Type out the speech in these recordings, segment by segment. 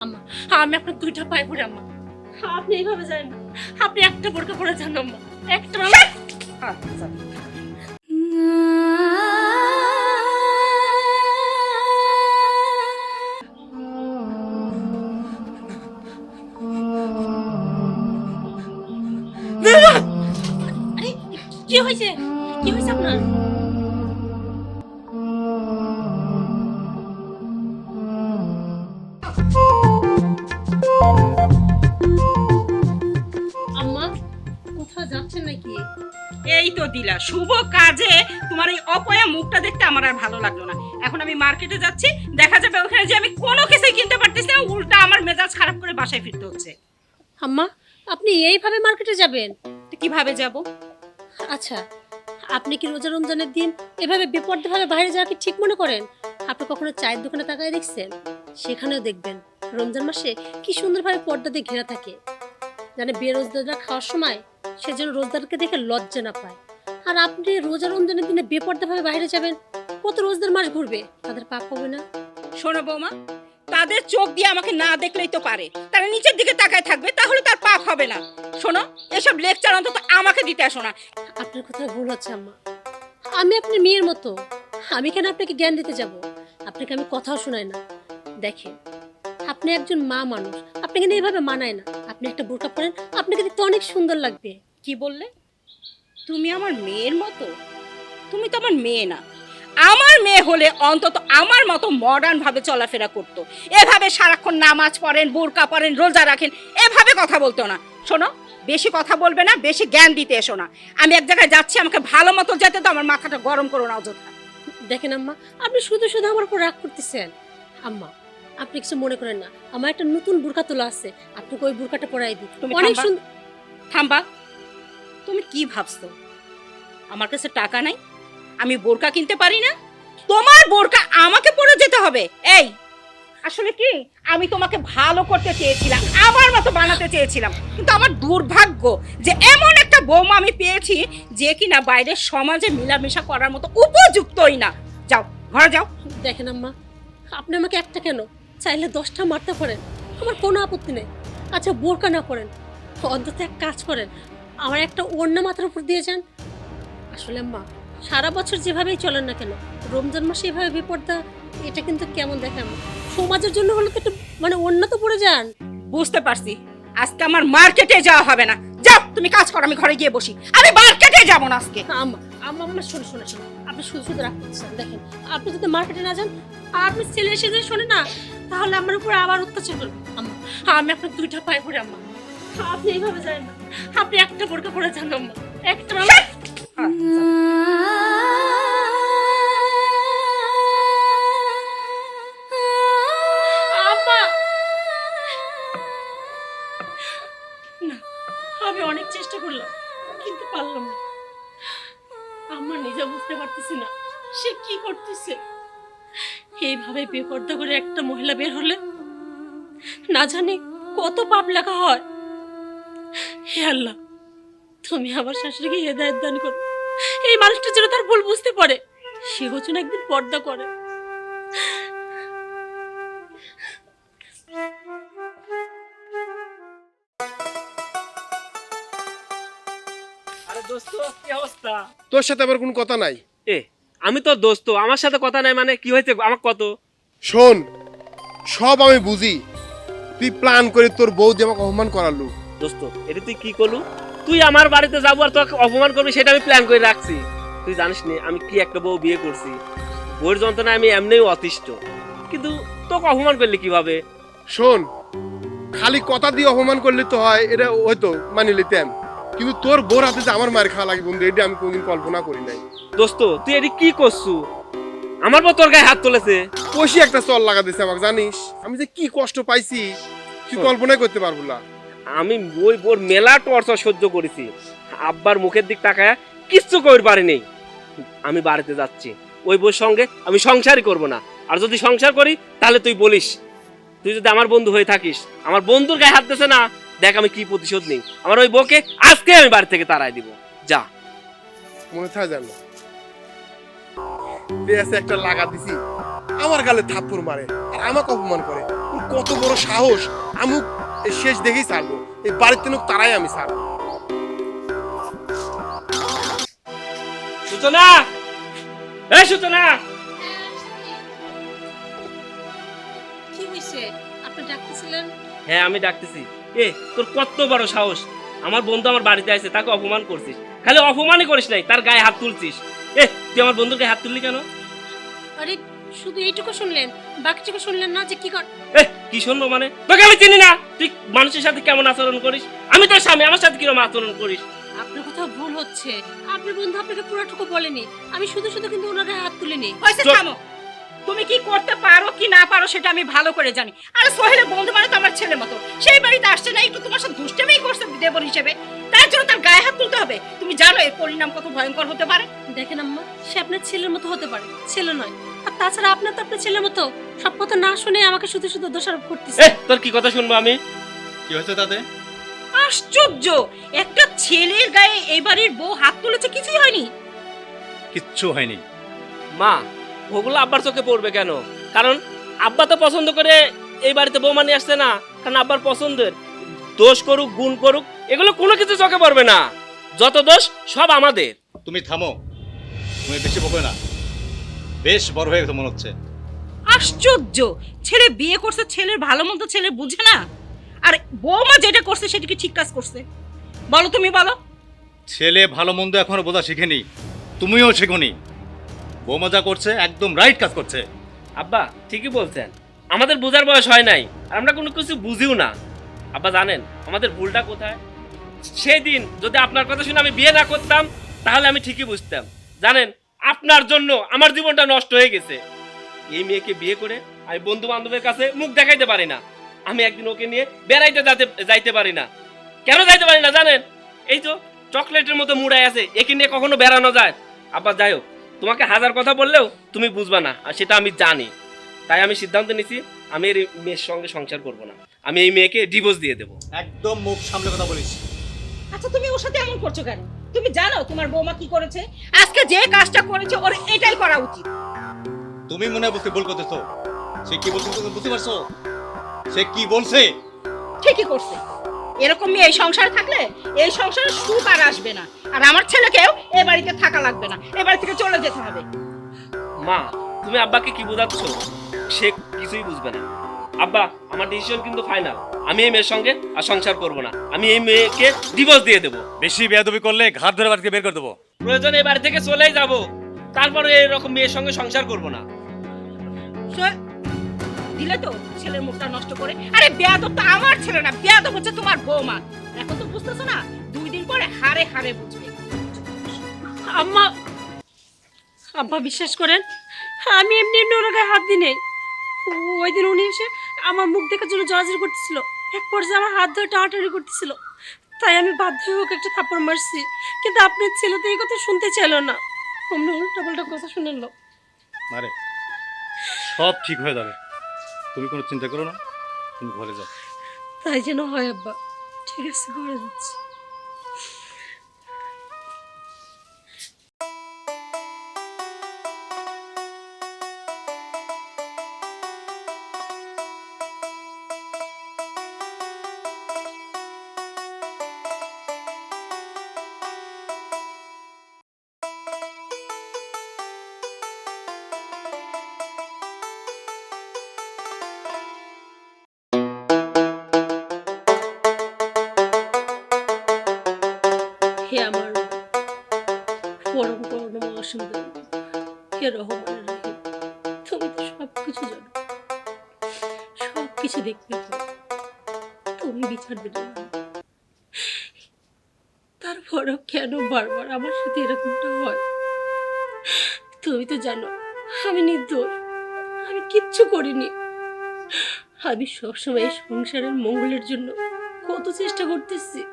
আম্মা আমি আপনার দুইটা পায়ে পড়ে আম্মা। আপনি এইভাবে যান না। আপনি একটা বোরকা পরে যান আম্মা। একটা আচ্ছা এই তো দিলা। শুভ কাজে তোমার এই অপয়া মুখটা দেখতে আমার আর ভালো লাগল না। এখন আমি মার্কেটে যাচ্ছি দেখা যাবে ওখানে যে আমি কোনো কিছুই কিনতে পারতেছি না উল্টা আমার মেজাজ খারাপ করে বাসায় ফিরতে হচ্ছে। আম্মা আপনি এইভাবে মার্কেটে যাবেন? তো কীভাবে যাব? আচ্ছা আপনি কি রোজা রমজানের দিন এভাবে বেপর্দাভাবে বাইরে যাওয়া কি ঠিক মনে করেন? আপনি কখনো চায়ের দোকানে তাকায় দেখছেন? সেখানেও দেখবেন রমজান মাসে কি সুন্দরভাবে পর্দা দিয়ে ঘেরা থাকে। জানে বেরোজদাররা খাওয়ার সময় সে যেন রোজদারকে দেখে লজ্জা না পায়। আর আপনি রোজা রমজানের দিনে বেপর্দাভাবে বাইরে যাবেন কত রোজদার মাস ঘুরবে তাদের পাপ হবে না? শোনো বৌমা তাদের চোখ দিয়ে আমাকে না দেখলেই তো পারে। তারা নিচের দিকে তাকায় থাকবে তাহলে তার পাপ হবে না। শোনো এসব লেকচার অন্তত আমাকে দিতে আসো না। আপনার কোথাও ভুল হচ্ছে আম্মা। আমি আপনার মেয়ের মতো। আমি কেন আপনাকে জ্ঞান দিতে যাব? আপনাকে আমি কথাও শোনাই না। দেখেন আপনি একজন মা মানুষ। আপনাকে এইভাবে মানায় না। আপনি একটা বোরকা পরেন আপনাকে দেখতে অনেক সুন্দর লাগবে। কি বললে? তুমি আমার মেয়ের মতো? তুমি তো আমার মেয়ে না। আমার মেয়ে হলে অন্তত আমার মতো মডার্ন ভাবে চলাফেরা করতো। এভাবে সারাক্ষণ নামাজ পড়েন বোরকা পড়েন রোজা রাখেন এভাবে কথা বলতো না। শোনো বেশি কথা বলবে না বেশি জ্ঞান দিতে এসো না। আমি এক জায়গায় যাচ্ছি আমাকে ভালো মতো যেতে তো আমার মাথাটা গরম করো না অযথা। দেখেন আম্মা আপনি শুধু শুধু আমার উপর রাগ করতেছেন। আম্মা আপনি কিছু মনে করেন না। আমার একটা নতুন বোরকা তোলা আছে। আপনাকে ওই বোরকাটা পরাই দিই। অনেক সুন্দর থাম্বা। তুমি কি ভাবছ? আমার কাছে টাকা নাই? আমি বোরকা কিনতে পারি না? তোমার বোরকা আমাকে পরে যেতে হবে। এই, আসলে কি? আমি তোমাকে ভালো করতে চেয়েছিলাম, আমার মতো বানাতে চেয়েছিলাম। কিন্তু আমার দুর্ভাগ্য যে এমন একটা বৌমা আমি পেয়েছি যে কিনা বাইরের সমাজে মিলামেশা করার মতো উপযুক্তই না। যাও, ঘরে যাও। দেখেন আম্মা, আপনি আমাকে একটা কেন? চাইলে দশটা মারতে পারেন। আমার কোনো আপত্তি নেই। আচ্ছা বোরকা না করেন অন্তত এক কাজ করেন। আমার একটা ওড়না মাথার উপর দিয়ে যান। আসলে আম্মা সারা বছর যেভাবেই চলেন না কেন রমজান মাসে এভাবে বিপদটা এটা কিন্তু কেমন দেখে আম্মা সমাজের জন্য হলে তো একটু মানে ওড়না তো পড়ে যান। বুঝতে পারছি। আজকে আমার মার্কেটে যাওয়া হবে না। যাও তুমি কাজ করো আমি ঘরে গিয়ে বসি। আমি মার্কেটে যাব না আজকে। আম্মা আম্মা আমার শুনে শুনে শুনে আপনি শুধু শুধু রাগ করছেন দেখেন। আপনি যদি মার্কেটে না যান আর আপনি ছেলে এসে যদি শোনে না তাহলে আমার উপর আবার অত্যাচার করবে আম্মা আমি আপনার দুইটা পায়ে পড়ে আম্মা। আপনি এইভাবে যান। না আপনি একটা বোরকা পরে যান আম্মা। একটা না আমি অনেক চেষ্টা করলাম কিন্তু পারলাম না। আমার নিজে বুঝতে পারতেছি না সে কি করতেছে। এইভাবে বেপর্দা করে একটা মহিলা বের হলে না জানি কত পাপ লেখা হয়। হে আল্লাহ তুমি আমার শাশুড়িকে হেদায়ত দান করো। এই মানুষটা যেন তার ভুল বুঝতে পারে। যেন একদিন পর্দা করে। আরে দোস্ত কি অবস্থা? তোর সাথে আবার কোনো কথা নাই? এ আমি তো দোস্ত আমার সাথে কথা নাই মানে কি হয়েছে আমার কত? শোন সব আমি বুঝি। তুই প্ল্যান করে তোর বউ দিয়ে আমাকে অপমান করালু দোস্ত এটা তুই কি করলু? তুই আমার বাড়িতে যাব আর তোকে অপমান করবি সেটা আমি প্ল্যান করে রাখছি। তুই জানিস নি আমি কি একটা বউ বিয়ে করছি। বউয়ের যন্ত্রণা আমি এমনিই অতিষ্ঠ। কিন্তু তোকে অপমান করলি কীভাবে? শোন খালি কথা দিয়ে অপমান করলে তো হয় এটা হয়তো মানি লিতাম কিন্তু তোর বোর হাতে যে আমার মায়ের খাওয়া লাগে বন্ধু এটা আমি কোনদিন কল্পনা করি নাই। দোস্ত তুই এটি কি করছু? আমার বউ তোর গায়ে হাত তুলেছে। কষি একটা চল লাগা দিছে আমাকে জানিস? আমি যে কি কষ্ট পাইছি তুই। কল্পনাই করতে পারব না। আমি ওই বোর মেলা টর্চার সহ্য করেছি। আব্বার মুখের দিক তাকায় কিচ্ছু করতে পারিনি। আমি বাড়িতে যাচ্ছি। ওই বউর সঙ্গে আমি সংসারই করব না। আর যদি সংসার করি, তাহলে তুই বলিস। তুই যদি আমার বন্ধু হয়ে থাকিস, আমার বন্ধুর গায়ে হাত দিছে না, দেখ আমি কি প্রতিশোধ নেই। আমার ওই বউকে আজকে আমি বাড়ি থেকে তাড়াই দিব। যা। মনে থাকে জানো পেঁয়াজে একটা লাগা দিছি। আমার গালে থাপ্পড় মারে। আর আমাকে অপমান করে। কত বড় সাহস। আমি এই শেষ দেখেই ছাড়বো। এই বাড়িতে লোক তারাই আমি ছাড়বো। সূচনা! এই সূচনা! কি হয়েছে আপনি ডাকতেছিলেন? হ্যাঁ আমি ডাকতেছি। এ তোর কত বড় সাহস। আমার বন্ধু আমার বাড়িতে আছে তাকে অপমান করছিস। খালি অপমানই করিস নাই তার গায়ে হাত তুলছিস। এ তুই আমার বন্ধুর গায়ে হাত তুললি কেন? আরে শুধু এইটুকু শুনলেন বাকিটুকু শুনলেন না যে কি কর এ কি শুনব মানে? তোকে আমি চিনি না। তুই মানুষের সাথে কেমন আচরণ করিস? আমি তোর স্বামী আমার সাথে কীরকম আচরণ করিস? আপনার কোথাও ভুল হচ্ছে। আপনার বন্ধু আপনাকে পুরোটুকু বলেনি। আমি শুধু শুধু কিন্তু ওনার গায়ে হাত তুলিনি। হয়েছে চুপ। থামো। তুমি কি করতে পারো কি না পারো সেটা আমি ভালো করে জানি। আর সোহেলের বন্ধু মানে তো আমার ছেলের মতো। সেই বাড়িতে আসছে না একটু তোমার সাথে দুষ্টামি করছে দেবর হিসেবে। তার জন্য তার গায়ে হাত তুলতে হবে। তুমি জানো এর পরিণাম কত ভয়ঙ্কর হতে পারে। দেখেন আম্মা সে আপনার ছেলের মতো হতে পারে। ছেলে নয়। আর তাছাড়া আপনার তো আপনার ছেলের মতো সব কথা না শুনে আমাকে শুধু শুধু দোষারোপ করতেছে। এ তোর কি কথা শুনব আমি? কি হয়েছে তাতে? আশ্চর্য! একটা ছেলের গায়ে এই বাড়ির বউ হাত তুলেছে কিছুই হয়নি। কিচ্ছু হয়নি। মা ওগুলো আব্বার চোখে পড়বে কেন? কারণ আব্বা তো পছন্দ করে এই বাড়িতে বৌমা নিয়ে আসছে না কারণ আব্বার পছন্দের। দোষ করুক গুণ করুক এগুলো কোনো কিছু চোখে পড়বে না। যত দোষ সব আমাদের। তুমি থামো। তুমি বেশি বকবে না। বেশ বড় হয়ে গেছে মনে হচ্ছে। আশ্চর্য! ছেলে বিয়ে করছে ছেলের ভালো মন্দ ছেলে বুঝে না। আর বৌমা যেটা করছে সেটা কি ঠিক কাজ করছে? বলো তুমি বলো। ছেলে ভালো মন্দ এখনও বোঝা শিখেনি। তুমিও শেখনি। বৌমা যা করছে একদম রাইট কাজ করছে। আব্বা ঠিকই বলছেন। আমাদের বোঝার বয়স হয় নাই আর আমরা কোনো কিছু বুঝিও না। আব্বা জানেন আমাদের ভুলটা কোথায়? সেই দিন যদি আপনার কথা শুনে আমি বিয়ে না করতাম তাহলে আমি ঠিকই বুঝতাম। জানেন আপনার জন্য আমার জীবনটা নষ্ট হয়ে গেছে। এই মেয়েকে বিয়ে করে আমি বন্ধু বান্ধবের কাছে মুখ দেখাইতে পারি না। আমি একদিন ওকে নিয়ে বেড়াইতে যাতে যাইতে পারি না। কেন যাইতে পারি না জানেন? এই তো চকলেটের মতো মুড়াই আছে একে নিয়ে কখনো বেড়ানো যায়। আব্বা যাই হোক তোমাকে হাজার কথা বললেও তুমি বুঝবা না আর সেটা আমি জানি। তাই আমি সিদ্ধান্ত নিছি আমি এই মেয়ের সঙ্গে সংসার করব না। আমি এই মেয়েকে ডিভোর্স দিয়ে দেবো। একদম মুখ সামনে কথা বলিস। আচ্ছা তুমি ওর সাথে এমন করছ কেন? তুমি জানো তোমার বৌমা কি করেছে? আজকে যে কাজটা করেছে ওর এটাই করা উচিত। তুমি মনে হয় বুঝতে ভুল করতেছো। সে কি বলছে তুমি বুঝতে পারছ? সে কি বলছে? ঠিকই করছে। এরকম মেয়ে এই সংসারে থাকলে এই সংসারে সুখ আর আসবে না। আর আমার ছেলেকেও এ বাড়িতে থাকা লাগবে না। এ বাড়ি থেকে চলে যেতে হবে। মা তুমি আব্বাকে কি বোঝাচ্ছ? সে কিছুই বুঝবে না। আব্বা আমার ডিসিশন কিন্তু ফাইনাল আমি এই মেয়ের সঙ্গে আর সংসার করব না। আমি এই মেয়েকে ডিভোর্স দিয়ে দেবো। বেশি বেয়াদবি করলে ঘাট ধরে বাড়িতে বের করে দেবো। প্রয়োজন এই বাড়ি থেকে চলেই যাব। তারপরে এরকম মেয়ের সঙ্গে সংসার করব না। দিলে তো ছেলের মুখটা নষ্ট করে। আরে বেয়াদব তো আমার ছেলে না বেয়াদব হচ্ছে তোমার বৌমা। এখন তো বুঝতেছো না দুই দিন পরে হারে হারে বুঝবে। আম্মা আব্বা বিশ্বাস করেন আমি এমনি এমনি গায়ে হাত দিই নাই। ওই দিন উনি এসে আমার মুখ দেখার জন্য জড়াজড়ি করতেছিল। এক পর্যায়ে আমার হাত ধরে টানাটানি করতেছিল। তাই আমি বাধ্য হয়ে ওকে একটা থাপ্পড় মারছি। কিন্তু আপনি ছেলে তো এই কথা শুনতে চাইল না। অমনি উল্টা পাল্টা কথা নিল। আরে সব ঠিক হয়ে যাবে। তুমি কোনো চিন্তা করো না তুমি ঘরে যাও। তাই যেন হয় আব্বা। ঠিক আছে ঘরে যাচ্ছি। রহমান রহিম তুমি তো সব কিছু জানো সব কিছু তুমি তারপরেও কেন বারবার আমার সাথে এরকমটা হয়? তুমি তো জানো, আমি নির্দোষ। আমি কিচ্ছু করিনি। আমি সবসময় সংসারের মঙ্গলের জন্য কত চেষ্টা করতেছি।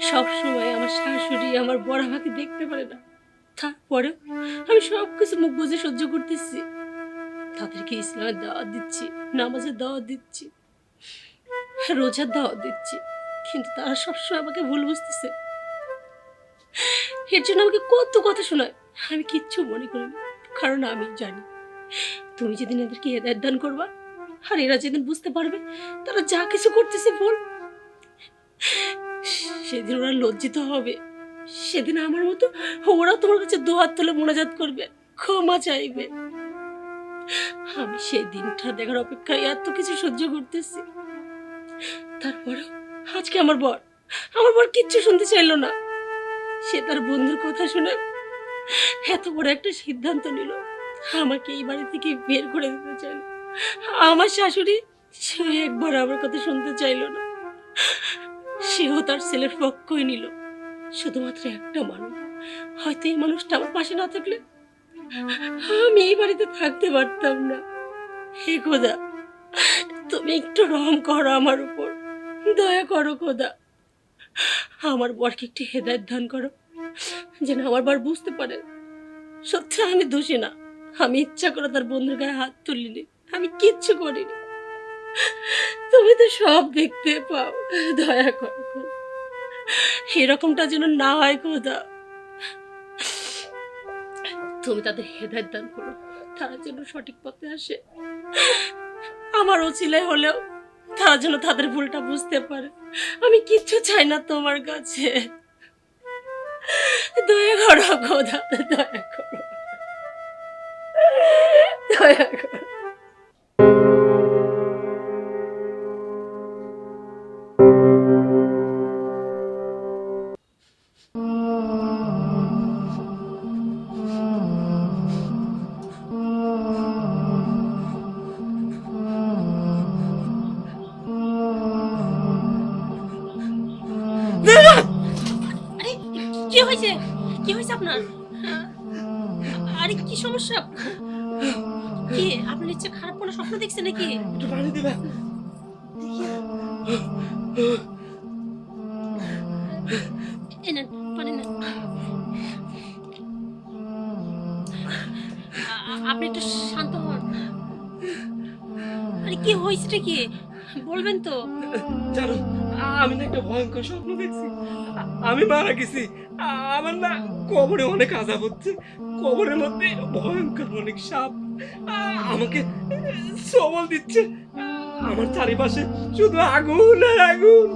সব সময় আমার শাশুড়ি আমার বড় আমাকে দেখতে পারে না। তারপরে আমি সব কিছু মুখ বুঝে সহ্য করতেছি। তাদেরকে ইসলামের দাওয়াত দিচ্ছি, নামাজের দাওয়াত দিচ্ছি, রোজার দাওয়াত দিচ্ছি, কিন্তু তারা সবসময় আমাকে ভুল বুঝতেছে। এর জন্য আমাকে কত কথা শোনায়, আমি কিচ্ছু মনে করি কারণ আমি জানি, তুমি যেদিন এদেরকে হেদায়ত দান করবা, আর এরা যেদিন বুঝতে পারবে, তারা যা কিছু করতেছে ভুল, সেদিন ওরা লজ্জিত হবে। সেদিন আমার মতো ওরা তোমার কাছে দুহাত তুলে মোনাজাত করবে, ক্ষমা চাইবে। আমি সেই দিনটা দেখার অপেক্ষায় এত কিছু সহ্য করতেছি। তারপরেও আজকে আমার বর আমার বর কিচ্ছু শুনতে চাইলো না। সে তার বন্ধুর কথা শুনে এত বড় একটা সিদ্ধান্ত নিল। আমাকে এই বাড়ি থেকে বের করে দিতে চাইল। আমার শাশুড়ি সে একবার আমার কথা শুনতে চাইলো না। সেও তার ছেলের পক্ষই নিল। শুধুমাত্র একটা মানুষ। হয়তো এই মানুষটা আমার পাশে না থাকলে আমি এই বাড়িতে থাকতে পারতাম না। হে খোদা, তুমি একটু রহম করো আমার উপর। দয়া করো খোদা। আমার বরকে একটু হেদায়ত দান করো। যেন আমার বার বুঝতে পারে। সত্যি আমি দোষী না। আমি ইচ্ছা করে তার বন্ধুর গায়ে হাত তুলিনি। আমি কিচ্ছু করিনি। তুমি তো সব দেখতে পাও। দয়া করো। এরকমটা যেন না হয় খোদা তুমি তাদের হেদায়ত দান করো, তারা যেন সঠিক পথে আসে। আমার ওছিলাই হলেও তারা যেন তাদের ভুলটা বুঝতে পারে। আমি কিচ্ছু চাই না তোমার কাছে। দয়া করো খোদা দয়া করো। দয়া করো। হয়েছে? কি হয়েছে আপনার? আরে কি সমস্যা? কি আপনার ইচ্ছে খারাপ কোনো স্বপ্ন দেখছে নাকি? একটু পানি দিবা আপনি একটু শান্ত হন। আরে কি হয়েছেটা কি? বলবেন তো। জানো, আমি না একটা ভয়ঙ্কর স্বপ্ন দেখছি। আমি মারা গেছি। আমার না কবরে অনেক আজাব হচ্ছে। কবরের মধ্যে ভয়ঙ্কর অনেক সাপ। আমাকে সবল দিচ্ছে। আমার চারিপাশে শুধু আগুন আর আগুন।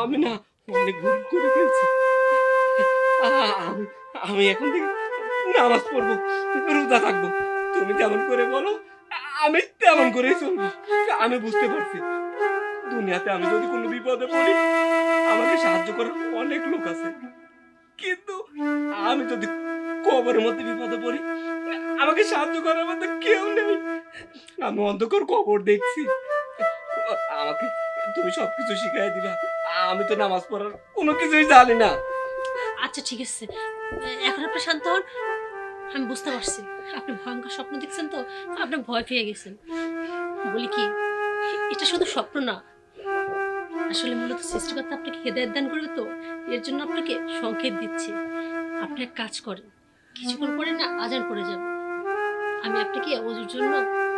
আমি না অনেক ভুল করে ফেলছি। আমি এখন থেকে নামাজ পড়ব, রোজা থাকব। তুমি যেমন করে বলো আমি তেমন করেই চলবো। আমি বুঝতে পারছি। দুনিয়াতে আমি যদি কোনো বিপদে পড়ি আমাকে সাহায্য করার অনেক লোক আছে। কিন্তু আমি যদি কবরের মধ্যে বিপদে পড়ি আমাকে সাহায্য করার মধ্যে কেউ নেই। আমি অন্ধকার কবর দেখছি। আমাকে তুমি সবকিছু শিখাই দিবা আমি তো নামাজ পড়ার কোনো কিছুই জানি না। আচ্ছা ঠিক আছে। এখন আপনি শান্ত হন। আমি বুঝতে পারছি। আপনি ভয়ঙ্কর স্বপ্ন দেখছেন তো আপনি ভয় পেয়ে গেছেন। বলি কি, এটা শুধু স্বপ্ন না। আসলে মূলত সৃষ্টিকর্তা আপনাকে হেদায়ত দান করবে তো, এর জন্য আপনাকে সংকেত দিচ্ছি। আপনি এক কাজ করেন, কিছুক্ষণ পরে না আজান পড়ে যাবে। আমি আপনাকে অজুর জন্য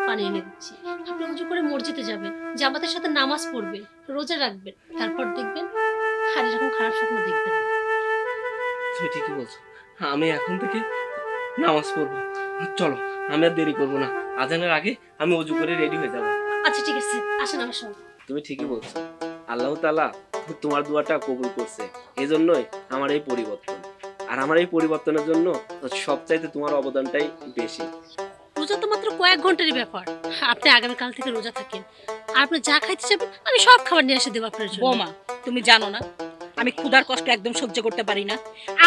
পানি এনে দিচ্ছি। আপনি অজু করে মসজিদে যাবেন, জামাতের সাথে নামাজ পড়বেন, রোজা রাখবেন, তারপর দেখবেন আর এরকম খারাপ স্বপ্ন দেখবেন। তুমি ঠিকই বলছো। আমি এখন থেকে নামাজ পড়ব। চলো আমি আর দেরি করব না। আজানের আগে আমি অজু করে রেডি হয়ে যাব। আচ্ছা ঠিক আছে। আসেন আমার সঙ্গে। তুমি ঠিকই বলছো। আল্লাহ তাআলা তোমার দোয়াটা কবুল করছে। এই জন্যই আমার এই পরিবর্তন। আর আমার এই পরিবর্তনের জন্য সবচাইতে তোমার অবদানটাই বেশি। রোজা তো মাত্র কয়েক ঘন্টারই ব্যাপার। আপনি আগামীকাল থেকে রোজা থাকেন। আর আপনি যা খাইতে চাবেন আমি সব খাবার নিয়ে এসে দেবো আপনার জন্য। বোমা তুমি জানো না আমি ক্ষুধার কষ্ট একদম সহ্য করতে পারি না।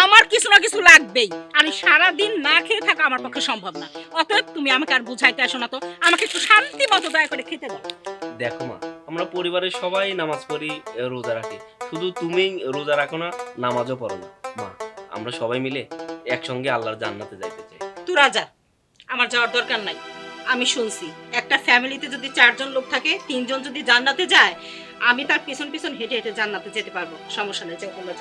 আমার কিছু না কিছু লাগবেই। আর এই সারাদিন না খেয়ে থাকা আমার পক্ষে সম্ভব না। অতএব তুমি আমাকে আর বুঝাইতে আসো না তো। আমাকে একটু শান্তি মতো দয়া করে খেতে দাও। দেখো মা আমরা পরিবারের সবাই নামাজ পড়ি রোজা রাখি। শুধু তুমি রোজা রাখো না নামাজও পড়ো না। মা আমরা সবাই মিলে একসঙ্গে আল্লাহর জান্নাতে যাইতে চাই। তুই রাজা আমার যাওয়ার দরকার নাই। আমি শুনছি। একটা ফ্যামিলিতে যদি চারজন লোক থাকে, তিনজন যদি জান্নাতে যায়, আমি তার পিছন পিছন হেঁটে হেঁটে জান্নাতে যেতে পারব। সমস্যা নেই যে কোনো